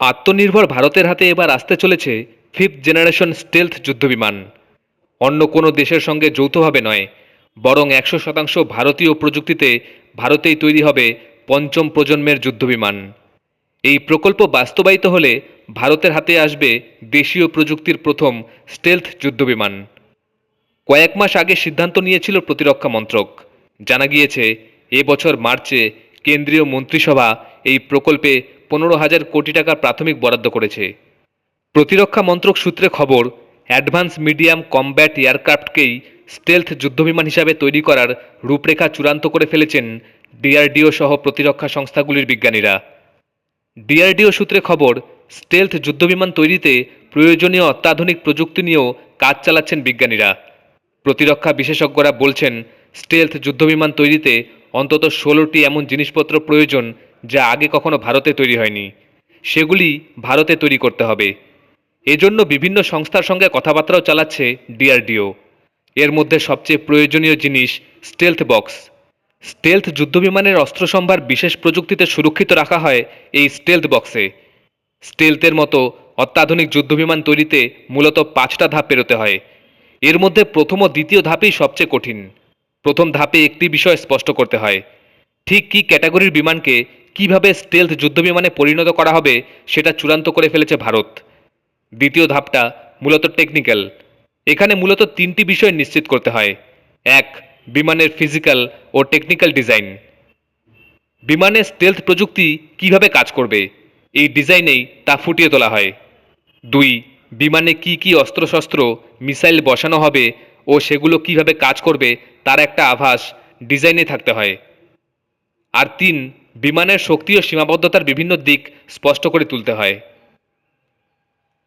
আত্মনির্ভর ভারতের হাতে এবার আসতে চলেছে ফিফথ জেনারেশন স্টেলথ যুদ্ধবিমান। অন্য কোনো দেশের সঙ্গে যৌথভাবে নয়, বরং একশো শতাংশ ভারতীয় প্রযুক্তিতে ভারতেই তৈরি হবে পঞ্চম প্রজন্মের যুদ্ধবিমান। এই প্রকল্প বাস্তবায়িত হলে ভারতের হাতে আসবে দেশীয় প্রযুক্তির প্রথম স্টেলথ যুদ্ধবিমান। কয়েক মাস আগে সিদ্ধান্ত নিয়েছিল প্রতিরক্ষা মন্ত্রক। জানা গিয়েছে এবছর মার্চে কেন্দ্রীয় মন্ত্রিসভা এই প্রকল্পে পনেরো হাজার কোটি টাকা প্রাথমিক বরাদ্দ করেছে। প্রতিরক্ষা মন্ত্রক সূত্রে খবর, অ্যাডভান্স মিডিয়াম কমব্যাট এয়ারক্রাফটকেই স্টেলথ যুদ্ধবিমান হিসাবে তৈরি করার রূপরেখা চূড়ান্ত করে ফেলেছেন ডিআরডিও সহ প্রতিরক্ষা সংস্থাগুলির বিজ্ঞানীরা। ডিআরডিও সূত্রে খবর, স্টেলথ যুদ্ধবিমান তৈরিতে প্রয়োজনীয় অত্যাধুনিক প্রযুক্তি নিয়েও কাজ চালাচ্ছেন বিজ্ঞানীরা। প্রতিরক্ষা বিশেষজ্ঞরা বলছেন স্টেলথ যুদ্ধবিমান তৈরিতে অন্তত ষোলোটি এমন জিনিসপত্র প্রয়োজন যা আগে কখনো ভারতে তৈরি হয়নি। সেগুলি ভারতে তৈরি করতে হবে। এজন্য বিভিন্ন সংস্থার সঙ্গে কথাবার্তাও চালাচ্ছে ডিআরডিও। এর মধ্যে সবচেয়ে প্রয়োজনীয় জিনিস স্টেলথ বক্স। স্টেলথ যুদ্ধবিমানের অস্ত্র সম্ভার বিশেষ প্রযুক্তিতে সুরক্ষিত রাখা হয় এই স্টেলথ বক্সে। স্টেলথের মতো অত্যাধুনিক যুদ্ধবিমান তৈরিতে মূলত পাঁচটা ধাপ পেরোতে হয়। এর মধ্যে প্রথম ও দ্বিতীয় ধাপই সবচেয়ে কঠিন। প্রথম ধাপে একটি বিষয় স্পষ্ট করতে হয়। ঠিক কী ক্যাটাগরির বিমানকে কীভাবে স্টেলথ যুদ্ধবিমানে পরিণত করা হবে সেটা চূড়ান্ত করে ফেলেছে ভারত। দ্বিতীয় ধাপটা মূলত টেকনিক্যাল এখানে মূলত তিনটি বিষয় নিশ্চিত করতে হয়। এক, বিমানের ফিজিক্যাল ও টেকনিক্যাল ডিজাইন বিমানের স্টেলথ প্রযুক্তি কীভাবে কাজ করবে, এই ডিজাইনেই তা ফুটিয়ে তোলা হয়। দুই, বিমানে কি কি অস্ত্রশস্ত্র, মিসাইল বসানো হবে ও সেগুলো কীভাবে কাজ করবে তার একটা আভাস ডিজাইনে থাকতে হয়। আর তিন, বিমানের শক্তি ও সীমাবদ্ধতার বিভিন্ন দিক স্পষ্ট করে তুলতে হয়।